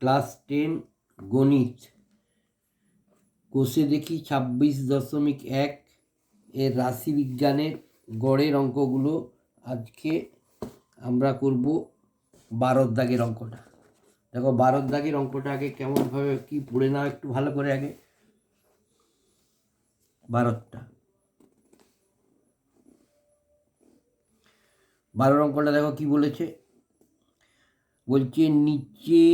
Class ten গণিত। কোষে দেখি ছাব্বিশ দশমিক এক এর রাশিবিজ্ঞানের গড়ের অঙ্কগুলো। আজকে আমরা করব বারোর দাগের অঙ্কটা। দেখো বারোর দাগের অঙ্কটা আগে কেমনভাবে কি পড়ে নাও একটু ভালো করে আগে। বারোটা। বারোর অঙ্কটা দেখো কি বলেছে? বলছে, নিচে,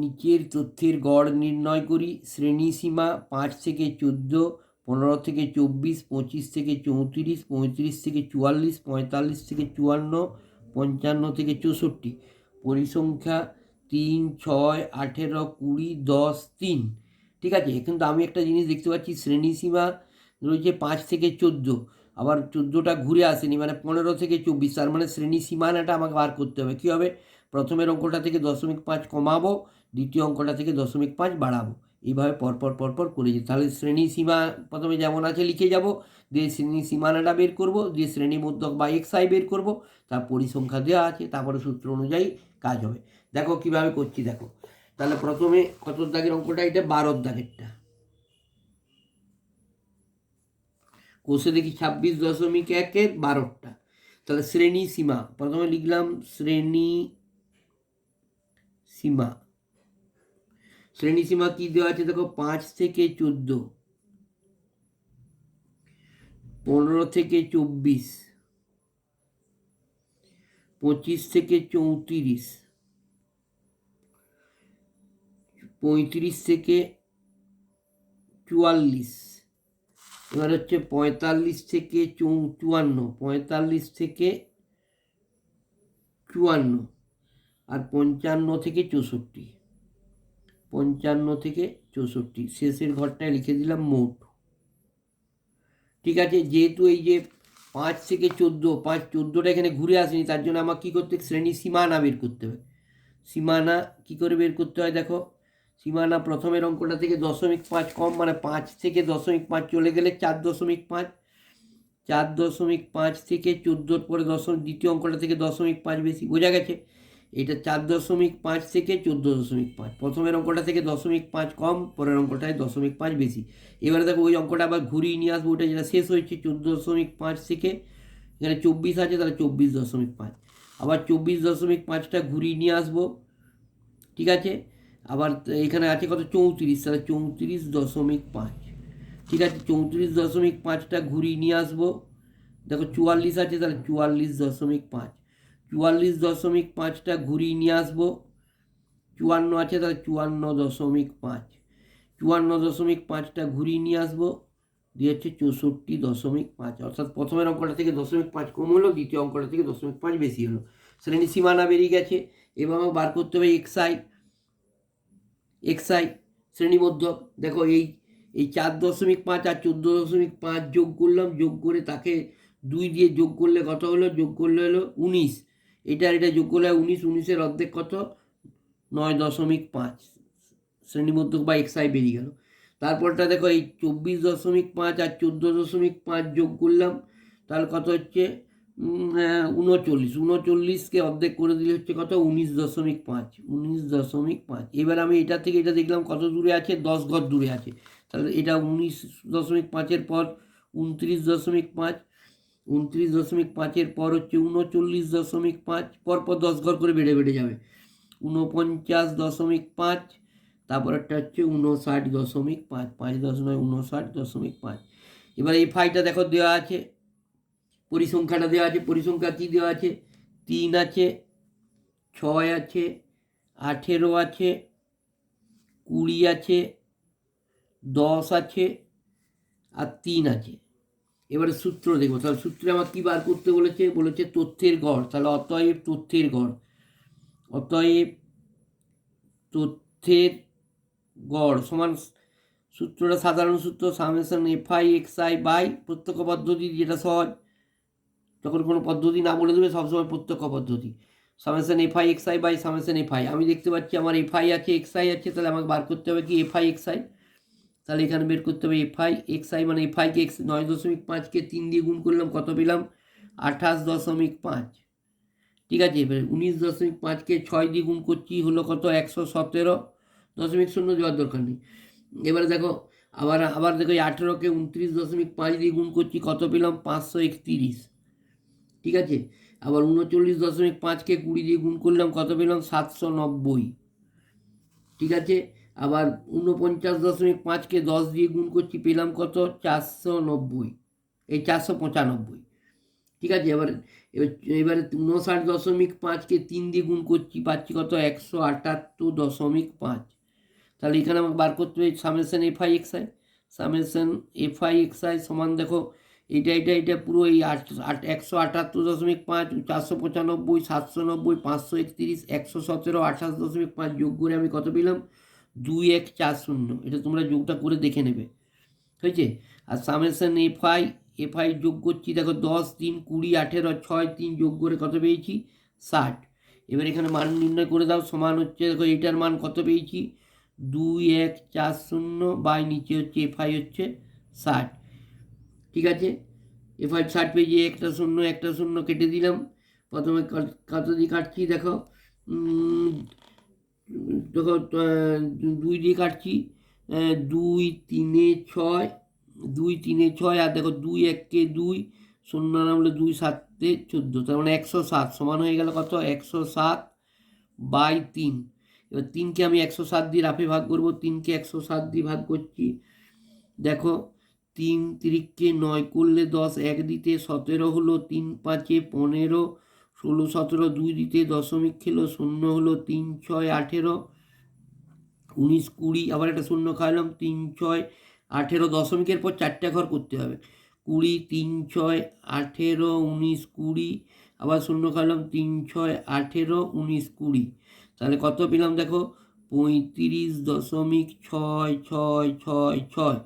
নিচের তথ্যের গড় নির্ণয় করি। শ্রেণীসীমা পাঁচ থেকে চোদ্দ, পনেরো থেকে চব্বিশ, পঁচিশ থেকে চৌত্রিশ, পঁয়ত্রিশ থেকে চুয়াল্লিশ, পঁয়তাল্লিশ থেকে চুয়ান্ন, পঞ্চান্ন থেকে চৌষট্টি। পরিসংখ্যা তিন, ছয়, আঠেরো, কুড়ি, দশ, তিন। ঠিক আছে কিন্তু আমি একটা জিনিস দেখতে পাচ্ছি, শ্রেণীসীমা রয়েছে পাঁচ থেকে চোদ্দ। আবার চোদ্দোটা ঘুরে আসেনি মানে পনেরো থেকে চব্বিশ, তার মানে শ্রেণি সীমানাটা আমাকে বার করতে হবে। কী হবে? প্রথমের অঙ্কটা থেকে দশমিক পাঁচ কমাবো, দ্বিতীয় অঙ্কটা থেকে দশমিক পাঁচ বাড়াবো। এইভাবে পরপর পরপর করে যেতে তাহলে শ্রেণি সীমা প্রথমে যেমন আছে লিখে যাব, দিয়ে শ্রেণি সীমানাটা বের করব, দিয়ে শ্রেণি মধ্যক বা এক্স আই বের করব, তার পরিসংখ্যা দেওয়া আছে, তারপরে সূত্র অনুযায়ী কাজ হবে। দেখো কীভাবে করছি, দেখো। তাহলে প্রথমে কত দাগের অঙ্কটা? এটা বারোর দাগেরটা। কোষে দেখি ছাব্বিশ দশমিক একের বারোটা তাহলে শ্রেণি সীমা, প্রথমে লিখলাম শ্রেণি সীমা। শ্রেণি সীমা কি দেওয়া আছে? দেখো, পাঁচ থেকে চোদ্দ। পনেরো থেকে চব্বিশ। পঁচিশ থেকে চৌত্রিশ। পঁয়ত্রিশ থেকে চুয়াল্লিশ। এবার হচ্ছে পঁয়তাল্লিশ থেকে চৌ, চুয়ান্ন। পঁয়তাল্লিশ থেকে চুয়ান্ন। আর পঞ্চান্ন থেকে চৌষট্টি। পঞ্চান্ন থেকে চৌষট্টি। শেষের ঘরটায় লিখে দিলাম মোট। ঠিক আছে, যেহেতু এই যে পাঁচ থেকে চোদ্দ, পাঁচ চোদ্দোটা এখানে ঘুরে আসেনি, তার জন্য আমার কী করতে শ্রেণি সীমানা বের করতে হবে। সীমানা কী করে বের করতে হয় দেখো? সীমানা প্রথমের অঙ্কটা থেকে দশমিক পাঁচ কম মানে পাঁচ থেকে দশমিক পাঁচ চলে গেলে চার দশমিক পাঁচ। চার দশমিক পাঁচ থেকে চোদ্দোর পরে দশমিক দ্বিতীয় অঙ্কটা থেকে দশমিক পাঁচ বেশি। বোঝা গেছে? এটা চার দশমিক পাঁচ থেকে চোদ্দ দশমিক পাঁচ। প্রথমের অঙ্কটা থেকে দশমিক পাঁচ কম, পরের অঙ্কটায় দশমিক পাঁচ বেশি। এবারে দেখো ওই অঙ্কটা আবার ঘুরিয়ে নিয়ে আসব, ওটা যেটা শেষ হয়েছে চোদ্দ দশমিক পাঁচ থেকে, এখানে চব্বিশ আছে তাহলে চব্বিশ দশমিক পাঁচ। আবার চব্বিশ দশমিক পাঁচটা ঘুরিয়ে নিয়ে আসব, ঠিক আছে? আবার এখানে আছে কত? চৌত্রিশ, তাহলে চৌত্রিশ দশমিক পাঁচ। ঠিক আছে, চৌত্রিশ দশমিক পাঁচটা ঘুরিয়ে নিয়ে আসব। দেখো চুয়াল্লিশ আছে তাহলে চুয়াল্লিশ দশমিক পাঁচ। চুয়াল্লিশ দশমিক পাঁচটা ঘুরিয়ে নিয়ে আসব। চুয়ান্ন আছে, তাহলে চুয়ান্ন দশমিক পাঁচ। চুয়ান্ন দশমিক পাঁচটা ঘুরিয়ে নিয়ে আসব। দিয়ে হচ্ছে চৌষট্টি দশমিক পাঁচ। অর্থাৎ প্রথমের অঙ্কটা থেকে দশমিক পাঁচ কম হলো, দ্বিতীয় অঙ্কটা থেকে দশমিক পাঁচ বেশি হলো। শ্রেণি সীমানা বেরিয়ে গেছে। আমাকে বার করতে হবে এক্সআই এক্সআই শ্রেণীমধ্যক দেখো এই এই চার দশমিক পাঁচ আর চোদ্দ দশমিক পাঁচ যোগ করলাম। যোগ করে তাকে দুই দিয়ে যোগ করলে কত হলো? যোগ করলে হলো উনিশ। এটা এটা যোগ করলে উনিশ, উনিশের অর্ধেক কত? নয় দশমিক পাঁচ। শ্রেণীমধ্যক বা এক্সআই বেরিয়ে গেল। তারপরটা দেখো, এই চব্বিশ দশমিক পাঁচ আর চোদ্দ দশমিক পাঁচ যোগ করলাম, তাহলে কত হচ্ছে? উনচল্লিশ। উনচল্লিশকে অর্ধেক করে দিলে হচ্ছে কত? উনিশ দশমিক পাঁচ। উনিশ দশমিক পাঁচ। এবার আমি এটা থেকে এটা দেখলাম কত দূরে আছে? দশ ঘর দূরে আছে। তাহলে এটা উনিশ দশমিক পাঁচের পর উনত্রিশ দশমিক পাঁচ উনত্রিশ দশমিক পাঁচের পর হচ্ছে উনচল্লিশ দশমিক পাঁচ, পরপর দশ ঘর করে বেড়ে বেড়ে যাবে। উনপঞ্চাশ দশমিক পাঁচ, তারপর একটা হচ্ছে উনষাট দশমিক পাঁচ পাঁচ দশ নয়, উনষাট দশমিক পাঁচ। এবার এই ফাইলটা দেখো দেওয়া আছে পরিসংখ্যাটা দেওয়া আছে, পরিসংখ্যা কী দেওয়া আছে? তিন আছে, ছয় আছে, আঠেরো আছে, কুড়ি আছে, দশ আছে, আর তিন আছে। এবারে সূত্র দেখব তাহলে সূত্রে আমার কী বার করতে বলেছে? বলেছে তথ্যের গড়, তাহলে অতএব তথ্যের গড়। অতএব তথ্যের গড় সমান সূত্রটা সাধারণ সূত্র summation F I X I by প্রত্যক্ষ পদ্ধতি, যেটা সহজ। যখন কোনো পদ্ধতি না বলে দেবে, সবসময় প্রত্যক্ষ পদ্ধতি। Summation F I X I by summation F I আমি দেখতে পাচ্ছি আমার এফ আই আছে এক্স আই আছে, তাহলে আমাকে বার করতে হবে কি? এফ আই এক্স আই তাহলে এখানে বের করতে হবে এফ আই এক্স আই মানে এফ আইকে এক্স নয় দশমিক পাঁচকে তিন দিয়ে গুণ করলাম, কত পেলাম? আঠাশ দশমিক পাঁচ। ঠিক আছে, এবারে উনিশ দশমিক পাঁচকে ছয় দিয়ে গুণ করছি, হলো কত? একশো সতেরো দশমিক শূন্য দেওয়ার দরকার নেই। এবারে দেখো, আবার আবার দেখো এই আঠেরোকে উনত্রিশ দশমিক পাঁচ দিয়ে গুণ করছি, কত পেলাম? পাঁচশো একতিরিশ। ঠিক আছে, আবার উনচল্লিশ দশমিক পাঁচকে কুড়ি দিয়ে গুণ করলাম, কত পেলাম? সাতশো নব্বই। ঠিক আছে আবার উনপঞ্চাশ দশমিক পাঁচকে দশ দিয়ে গুণ করছি, পেলাম কত? চারশো নব্বই এই চারশো পঁচানব্বই ঠিক আছে? এবার এবার, এবারে উনষাট দশমিক পাঁচকে তিন দিয়ে গুণ করছি, পাচ্ছি কত? একশো আটাত্তর দশমিক পাঁচ। তাহলে এখানে আমাকে বার করতে হবে summation X I. Summation F I X I সমান দেখো, এটা এটা এটা পুরো এই আট একশো আটাত্তর দশমিক পাঁচ চারশো পঁচানব্বই সাতশো নব্বই পাঁচশো একত্রিশ, একশো সতেরো, আঠাশ দশমিক পাঁচ যোগ করে আমি কত পেলাম? দুই এক চার শূন্য। এটা তোমরা যোগটা করে দেখে নেবে। হয়েছে? আর summation F I F I যোগ করছি, দেখো দশ তিন কুড়ি আঠেরো ছয় তিন যোগ করে কত পেয়েছি? ষাট। এবার এখানে মান নির্ণয় করে দাও, সমান হচ্ছে, দেখো এটার মান কত পেয়েছি? দুই এক চার শূন্য বাই নিচে হচ্ছে এফ আই হচ্ছে ষাট। ঠিক আছে? এফ আই ষাট পেয়েছি, একটা শূন্য একটা শূন্য কেটে দিলাম। প্রথমে কত- দিয়ে কাটছি, দেখো? দুই দিয়ে কাটছি দুই তিনে ছয়, দুই তিনে ছয়, আর দেখো দুই এককে দুই, শূন্য নামলে দুই সাতে চোদ্দ, তার মানে একশো সাত, সমান হয়ে গেল কত? একশো সাত বাই তিন। এবার তিনকে আমি একশো সাত দিয়ে রাফে ভাগ করব, তিনকে একশো সাত দিয়ে ভাগ করছি, দেখো, তিন তিরিককে নয় করলে দশ, এক দিতে সতেরো হলো তিন পাঁচে পনেরো ষোলো, সতেরো, দুই দিতে দশমিক খেলো, শূন্য হলো তিন, ছয়, আঠেরো, উনিশ, কুড়ি, আবার একটা শূন্য খাইলাম, তিন, ছয়, আঠেরো, দশমিকের পর চারটে ঘর করতে হবে। কুড়ি, তিন, ছয়, আঠেরো, উনিশ, কুড়ি, আবার শূন্য খাইলাম, তিন, ছয়, আঠেরো, উনিশ, কুড়ি। তাহলে কত পেলাম দেখো? পঁয়ত্রিশ দশমিক ছয় ছয় ছয় ছয়,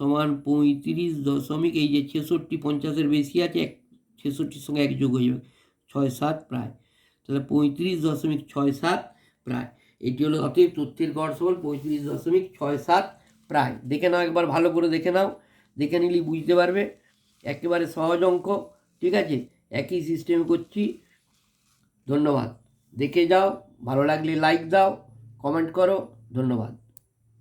সমান পঁয়ত্রিশ দশমিক, এই যে ছেষট্টি পঞ্চাশের বেশি আছে, এক, ছেষট্টির সঙ্গে এক যোগ হয়ে যাবে। ছয় সাত প্রায়। তাহলে পঁয়ত্রিশ দশমিক ছয় সাত প্রায়। এটি হলো অতএব তথ্যের গড় সমান পঁয়ত্রিশ দশমিক ছয় সাত প্রায়। দেখে নাও একবার, ভালো করে দেখে নাও। দেখে নিলেই বুঝতে পারবে। একেবারে সহজ অঙ্ক, ঠিক আছে? একই সিস্টেমে করছি। ধন্যবাদ। দেখে যাও, ভালো লাগলে লাইক দাও কমেন্ট করো। ধন্যবাদ।